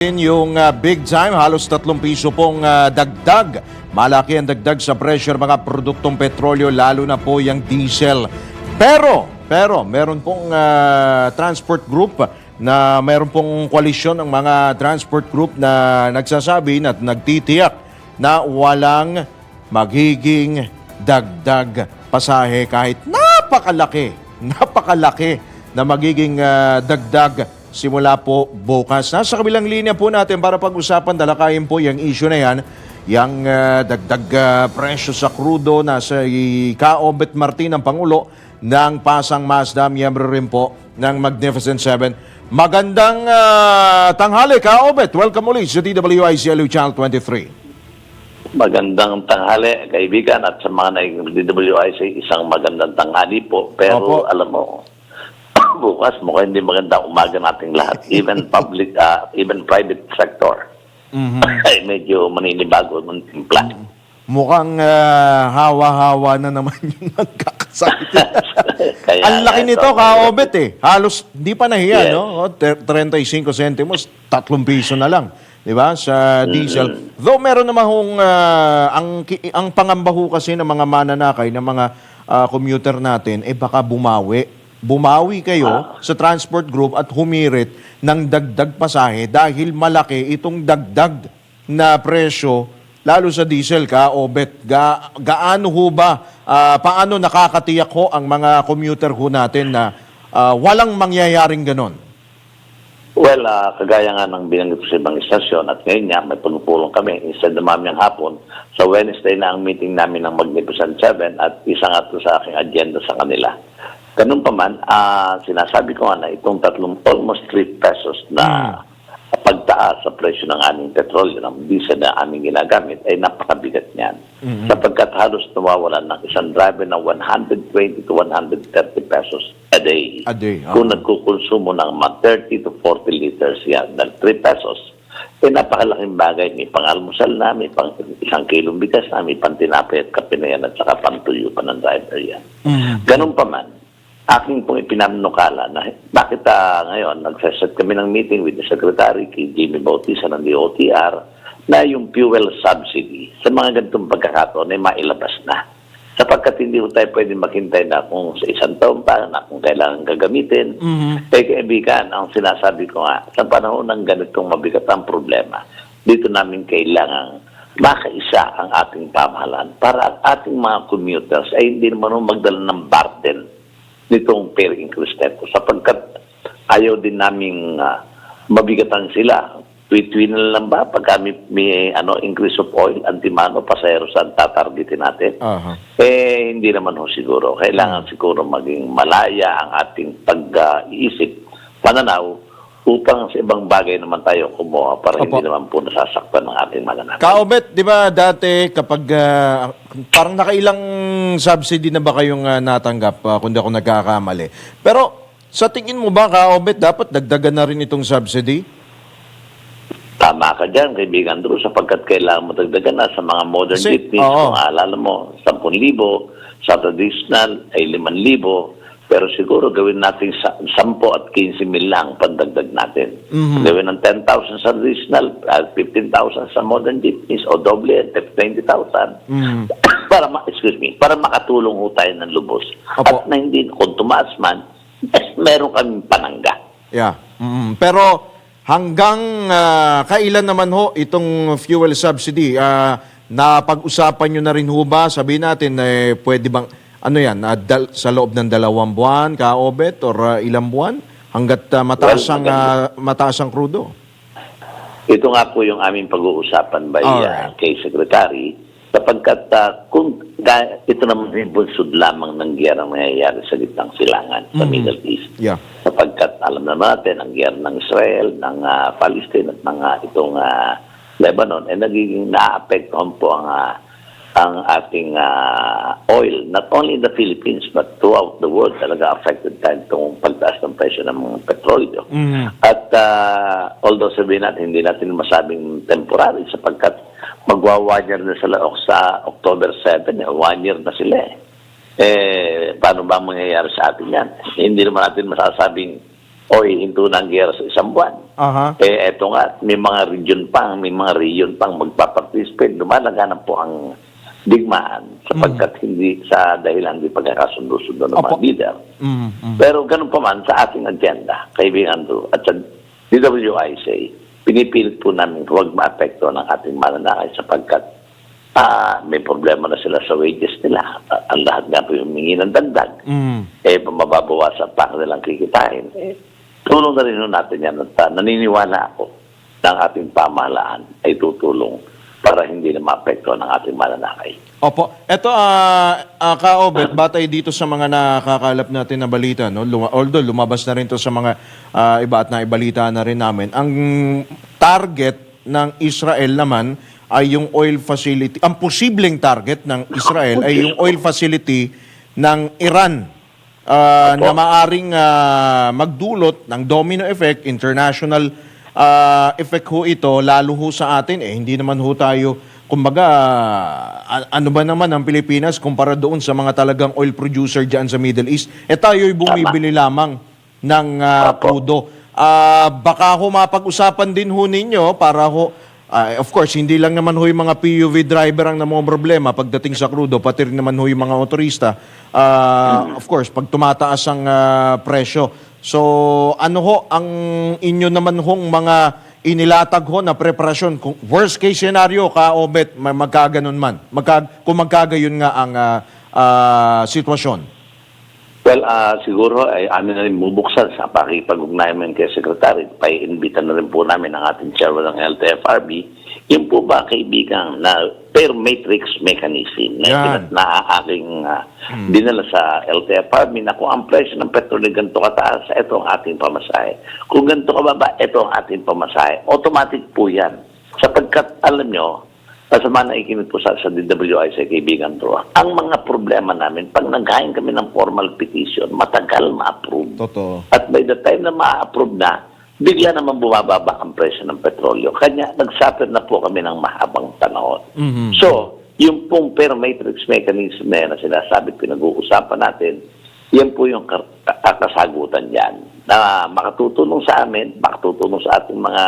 Yung ah, big time, halos 3 piso pong ah, dagdag. Malaki ang dagdag sa pressure mga produktong petrolyo, lalo na po yung diesel. Pero, pero, meron pong ah, transport group na meron pong koalisyon ng mga transport group na nagsasabi at nagtitiyak na walang magiging dagdag pasahe kahit napakalaki, napakalaki na magiging ah, dagdag simula po bukas. Nasa kabilang linya po natin para pag-usapan, dalakayin po yung issue na yan, yung ah, dagdag ah, presyo sa krudo na sa Kaobet Martin ang Pangulo ng Pasang Mazda, miyembro rin po ng Magnificent Seven. Magandang ah, tanghali, Kaobet. Welcome ulit sa DWICLU Channel 23. Magandang tanghali, kaibigan, at sa mga naging DWIC, isang magandang tanghali po. Opo. Pero alam mo, bukas mukhang hindi magandang umaga nating lahat. Even public, ah, even private sector. Ay, medyo maninibago ng timpla. Mukhang ah, hawa-hawa na naman yung nagkakasakit. Ang laki ito, nito, kaobet eh. Halos, di pa nahiya, Yes. no? O, ter- 35 centimos, 3 piso na lang. Di ba? Sa diesel. Though meron naman hong, ah, ang, ang pangambaho kasi ng mga mananakay, ng mga ah, commuter natin, eh baka bumawi. Bumawi kayo sa transport group at humirit ng dagdag pasahe dahil malaki itong dagdag na presyo lalo sa diesel ka o bet ga, gaano ho ba ah, paano nakakatiyak ho ang mga commuter ho natin na ah, walang mangyayaring ganon? Well, ah, kagaya nga ng binanggit sa ibang istasyon at ngayon nga may punupulong kami. Instead na mamayang hapon sa Wednesday na ang meeting namin ng Magnificent Seven at isa nga to sa aking agenda sa kanila. Ganun pa man, ah, sinasabi ko nga na itong tatlong almost 3 pesos na pagtaas sa presyo ng aming petrolyo, ng diesel na aming ginagamit, ay napakabigat niyan. Sapagkat halos nawawalan ng isang driver ng 120 to 130 pesos a day. A day, ah. Kung nagkukonsumo ng mga 30 to 40 liters yan, dahil 3 pesos, eh napakalaking bagay. May pangalmusal na, may pang isang kilong bigas na, may pantinapay at kape na yan, at saka pantuyo pa ng driver yan. Ganun pa man, aking pong ipinanukala na bakit ah, ngayon nagsaset kami ng meeting with the Secretary kay Jimmy Bautista ng DOTR na yung fuel subsidy sa mga ganitong pagkakataon ay mailabas na. Sapagkat hindi ko tayo pwede maghintay na kung sa isang taon pa na kung kailangan gagamitin. Eh kaibigan, ang sinasabi ko nga, sa panahon ng ganitong mabigat ang problema, dito namin kailangan makaisa ang ating pamahalaan para ang ating mga commuters ay hindi naman magdala ng burden nitong fare increase na ito. Sapagkat ayaw din naming ah, mabigatan sila. Tweet-tweet na lang ba pagka may, may ano, increase of oil, antimano, pasahero saan tatargetin natin? Aha. Eh, hindi naman ho siguro. Kailangan siguro maging malaya ang ating pag-iisip, pananaw, upang sa ibang bagay naman tayo kumuha para Opo. hindi naman po nasasaktan ng ating mananakay. Kaobet, di ba dati kapag ah, parang nakailang subsidy na ba kayong ah, natanggap ah, kung di ako nagkakamali. Pero sa tingin mo ba Kaobet dapat dagdagan na rin itong subsidy? Tama ka dyan, kaibigan Drew, sapagkat kailangan mo dagdagan na sa mga modern Kasi- jeepneys. oo. Kung alala mo, 10,000, sa traditional ay 5,000. Pero siguro gawin natin sa 10 at 15 mil lang pandagdag natin. Mhm. Gawin ng 10,000 sa traditional at 15,000 sa modern jeepneys o doble at 20,000. Mhm. para ma- excuse me, para makatulong ho tayo ng lubos. Opo. At na hindi kung tumaas man, eh, meron kaming panangga. Yeah. Mm, pero hanggang ah, kailan naman ho itong fuel subsidy? Ah, napag-usapan nyo na rin ho ba? Sabihin natin, eh, pwede bang, ano yan, ah, dal- sa loob ng dalawang buwan, kaobet, or ah, ilang buwan? Hanggat ah, mataas, ang, ah, mataas ang krudo? Ito nga po yung aming pag-uusapan by uh, kay Secretary sapagkat uh, kung ga- ito naman yung bunsod lamang ng giyera ang nangyayari sa gitnang silangan sa Mhm. Middle East. Yeah. Sapagkat alam naman natin ang giyera ng Israel, ng uh, Palestine at ng uh, itong uh, Lebanon ay nagiging naapektuhan po ang uh, ang ating uh, oil, not only in the Philippines but throughout the world talaga affected tayo itong pagtaas ng presyo ng mga petrolyo. Mhm. At uh, although sabihin natin, hindi natin masabing temporary sapagkat magwa-one year na sila sa October 7, eh, one year na sila eh. Eh, paano ba mangyayari sa atin yan? Eh, hindi naman natin masasabing o hinto ng gera sa isang buwan. Aha. Eh, eto nga, may mga region pang, may mga region pang magpaparticipate. Lumalaganap po ang digmaan sapagkat hindi sa dahilan di pagkakasundo-sundo ng Opo. mga leader. Mm, mm. Pero ganun pa man sa ating agenda, kaibigan Drew, at sa DWIC, pinipilit po namin huwag maapekto ng ating mananakay sapagkat ah, may problema na sila sa wages nila. Ah, ang lahat nga po yung humingi ng dagdag. Mm. Eh, mababawasan pa kanilang kikitain. Eh, tulong na rin natin yan. At ah, naniniwala ako na ang ating pamahalaan ay tutulong para hindi na maapekto ng ating mananakay. Opo. Ito, ah ah, Ka-Obet, batay dito sa mga nakakalap natin na balita, no? Luma- although lumabas na rin to sa mga ah, iba at naibalita na rin namin, ang target ng Israel naman ay yung oil facility, ang posibleng target ng Israel ay yung oil facility ng Iran ah, na maaring ah, magdulot ng domino effect, international ah, effect ho ito, lalo ho sa atin, eh, hindi naman ho tayo, kumbaga, ah, ano ba naman ang Pilipinas kumpara doon sa mga talagang oil producer dyan sa Middle East, eh tayo'y bumibili lamang ng ah, Opo. crudo. Ah, baka ho mapag-usapan din ho ninyo para ho, ah, of course, hindi lang naman ho yung mga PUV driver ang namang problema pagdating sa crudo, pati rin naman ho yung mga motorista. Ah, Of course, pag tumataas ang ah, presyo. So, ano ho ang inyo naman hong mga inilatag ho na preparasyon? Kung worst case scenario, ka-obet, ma- magkaganon man. Magka, kung magkagayon nga ang ah, ah, sitwasyon. Well, ah, siguro ay amin na rin bubuksan sa pakipag-ugnayan kay Secretary. Paiinbita na rin po namin ang ating chairman ng LTFRB. Yun po ba, kaibigan, na per matrix mechanism na, na aking ah, dinala sa LTFRB na kung ang presyo ng petrol ay ganito kataas, ito ang ating pamasahe. Kung ganito kababa, ito ang ating pamasahe. Automatic po yan. Sapagkat, alam nyo, Kasama na ikinit po sa, sa DWI sa kaibigan to. Ang mga problema namin, pag naghain kami ng formal petition, matagal ma-approve. Totoo. At by the time na ma-approve na, bigla naman bumababa ang presyo ng petrolyo. Kanya nagsuffer na po kami ng mahabang panahon. Mhm. So, yung pong per matrix mechanism na yan na sinasabi pinag-uusapan natin, yan po yung kakasagutan dyan na makatutulong sa amin, makatutulong sa ating mga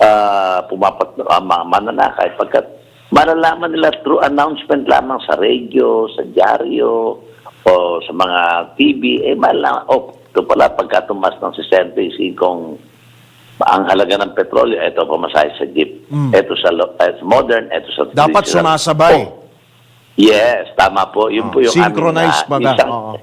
ah, pumapat uh, mananakay pagkat malalaman nila through announcement lamang sa radio, sa dyaryo, o sa mga TV, eh malalaman, oh, ito pala pagka tumas ng 65 ang halaga ng petrolyo, ito pumasay sa jeep. Mm. Ito sa, lo- eh, modern, ito sa Dapat sumasabay. Oh, yes, tama po. Yun Oh, po yung synchronized aming, ah, baga. isang, Oo.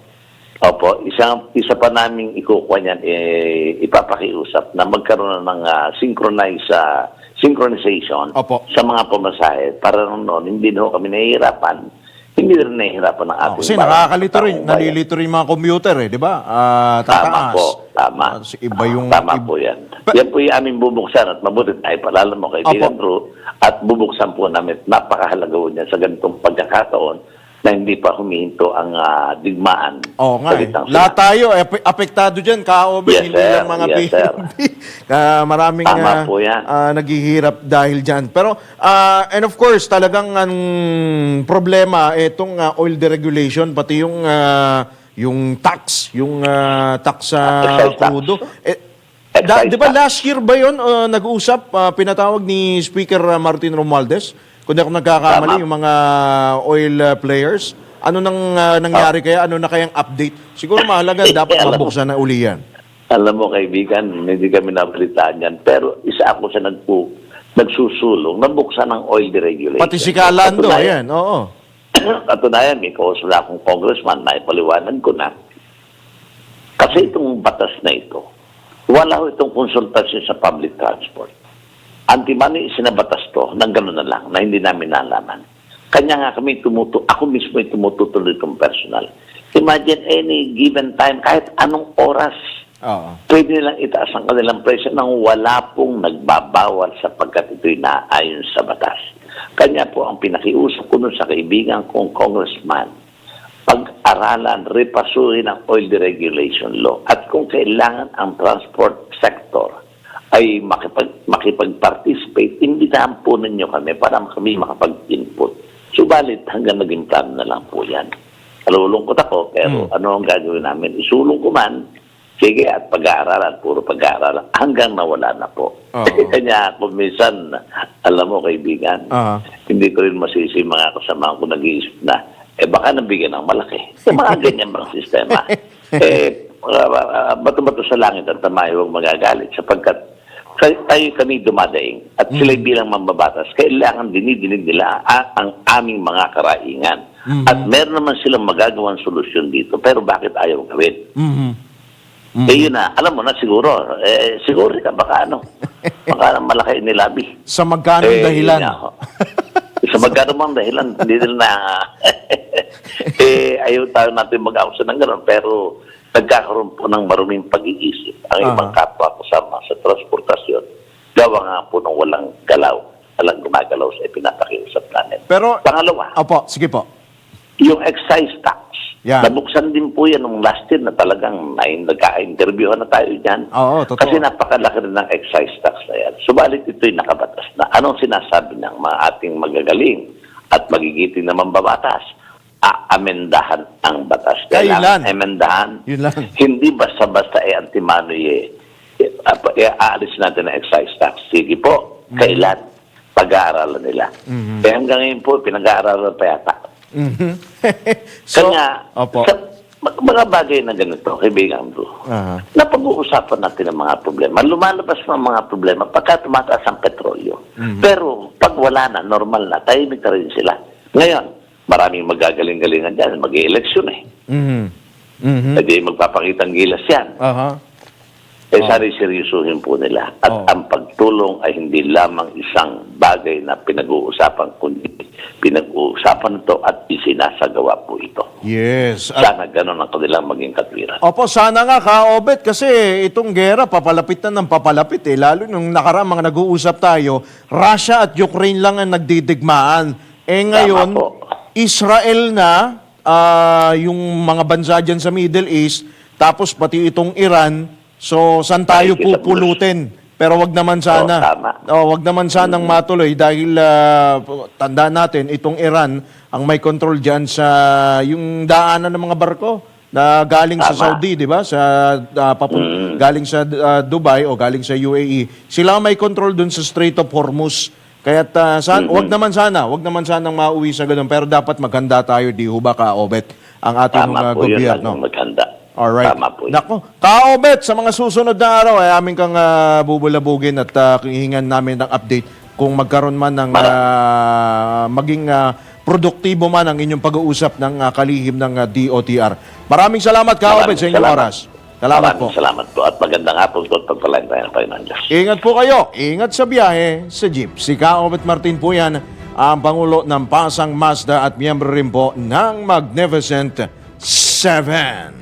Opo, isang, isa pa naming ikukuha niyan, eh, ipapakiusap na magkaroon ng ah, synchronize, ah, synchronization Opo. sa mga pamasahe para noon hindi na ho kami nahihirapan. Hindi rin nahihirapan ng Oh, ating kasi nakakalito rin, nalilito rin yung mga commuter eh, di ba? Ah, Tama tataas. po, tama. Ah, si iba yung... Tama po yan. Pa- yan po yung aming bubuksan at mabuti tayo palala mo kaibigan Opo. Drew at bubuksan po namin napakahalaga po niyan sa ganitong pagkakataon na hindi pa humihinto ang ah, digmaan. Oo nga eh. Lahat tayo, ep- apektado dyan, kaobe, Yes, hindi sir. lang mga Yes. PNP. Ah, maraming Tama yan. ah, naghihirap dahil dyan. Pero, ah, and of course, talagang ang problema, itong ah, oil deregulation, pati yung, ah, yung tax, yung ah, tax sa tax. crudo. Eh, da, di ba last year ba yun, ah, nag-uusap, ah, pinatawag ni Speaker Martin Romualdez, kung ako nagkakamali, Tama. yung mga oil ah, players, ano nang ah, nangyari kaya? Ano na kayang update? Siguro mahalaga, dapat mabuksan na uli yan. Alam mo kaibigan, hindi kami nabalitaan yan. Pero isa ako sa nagpo, nagsusulong, nabuksan ng oil deregulation. Pati si Katunayan- ayan, oo. Katunayan, may kausap na akong congressman, naipaliwanag ko na. Kasi itong batas na ito, wala ho itong konsultasyon sa public transport. Antimani sinabatas to nang gano'n na lang, na hindi namin nalaman. Kanya nga kami tumuto, ako mismo ay tumututuloy kong personal. Imagine any given time, kahit anong oras, Oo. pwede nilang itaas ang kanilang presyo nang wala pong nagbabawal sapagkat ito'y naayon sa batas. Kanya po ang pinakiusap ko nun sa kaibigan kong congressman, pag-aralan, repasuhin ang oil deregulation law at kung kailangan ang transport sector ay makipag, makipag-participate, imbitahan po ninyo kami para kami makapag-input. Subalit hanggang naging plano na lang po yan. Nalulungkot ako, pero ano ang gagawin namin? Isulong ko man Sige, at pag-aaralan, puro pag-aaralan, hanggang nawala na po. Oo. Kanya minsan, alam mo kaibigan, Aha. hindi ko rin masisi yung mga kasama ko nag-iisip na, eh baka nabigyan ng malaki. Yung mga ganyan bang sistema. eh, uh, uh, bato-bato sa langit at tamayo huwag magagalit sapagkat tayo kami dumadaing at sila bilang mambabatas, kailangan dinidinig nila ang aming mga karaingan. At meron naman silang magagawang solusyon dito, pero bakit ayaw gawin? Mhm. Eh yun na, alam mo na siguro, eh siguro ka baka ano, baka malaki nilabi. Sa magkano Eh, dahilan? nga ho. Sa magkano mang dahilan, hindi nila na... eh, ayaw tayo natin mag-awsa ng gano'n, pero nagkakaroon po ng maruming pag-iisip ang Aha. ibang kapwa kasama sa transportasyon. Gawa nga po ng walang galaw, walang gumagalaw sa ipinapakiusap natin. Pero, Pangalawa, opo, sige po. yung excise tax. Yan. Nabuksan din po yan nung last year na talagang nagka-interview na tayo dyan. Oo, totoo. Kasi napakalaki rin ng excise tax na yan. Subalit ito'y nakabatas na. Anong sinasabi ng mga ating magagaling at magigiting na mambabatas? Aamendahan ang batas. Kailan? Amendahan. Yun lang. Hindi basta-basta e antimano eh, eh, ap- eh, aalis natin ang excise tax. Sige po, Mm-hmm. kailan? Pag-aaralan nila. Kaya hanggang ngayon po, pinag-aaralan pa yata. Mhm. so, Kanya, opo. sa mga- bagay na ganito, kaibigan bro, Aha. napag-uusapan natin ang mga problema. Lumalabas ng mga problema pagka tumataas ang petrolyo. Mhm. Pero pag wala na, normal na, tahimik na rin sila. Ngayon, maraming magagaling-galingan dyan, mag-eleksyon eh. Mhm. Mhm. E di magpapakitang gilas yan. Aha. Eh, sari seryosohin po nila. At Oh. ang pagtulong ay hindi lamang isang bagay na pinag-uusapan, kundi pinag-uusapan ito at isinasagawa po ito. Yes. At, Sana ganun ang kanilang maging katwiran. opo, sana nga ka-obet kasi itong gera papalapit na ng papalapit eh. Lalo nung nakaraan mga nag-uusap tayo, Russia at Ukraine lang ang nagdidigmaan. Eh ngayon. Israel na, ah, yung mga bansa dyan sa Middle East, tapos pati itong Iran, so saan tayo pupulutin? Pero wag naman sana. Oo, tama. Oh, wag naman sanang matuloy dahil ah, tandaan natin itong Iran ang may control diyan sa yung daanan ng mga barko na galing sa Tama. Saudi, 'di ba? Sa ah, papun- galing sa ah, Dubai o galing sa UAE. Sila may control dun sa Strait of Hormuz. Kaya uh, san, wag naman sana, wag naman sanang mauwi sa ganun, pero dapat maganda tayo di ho ba ka Obet ang ating Tama mga po yun gobyerno. ang maganda. Alright. Tama po yun. Nako, Kaobet, sa mga susunod na araw ay aming kang ah, bubulabugin at uh, hihingan namin ng update kung magkaroon man ng ah, maging ah, produktibo man ang inyong pag-uusap ng ah, kalihim ng ah, DOTR. Maraming salamat, Kaobet, sa inyong salamat. oras. Salamat po. Salamat po. At magandang hapon po at pagpalain tayo ng Panginoon Diyos. Ingat po kayo. Ingat sa biyahe sa jeep. Si Kaobet Martin po yan, ang Pangulo ng Pasang Mazda at miyembro rin po ng Magnificent Seven.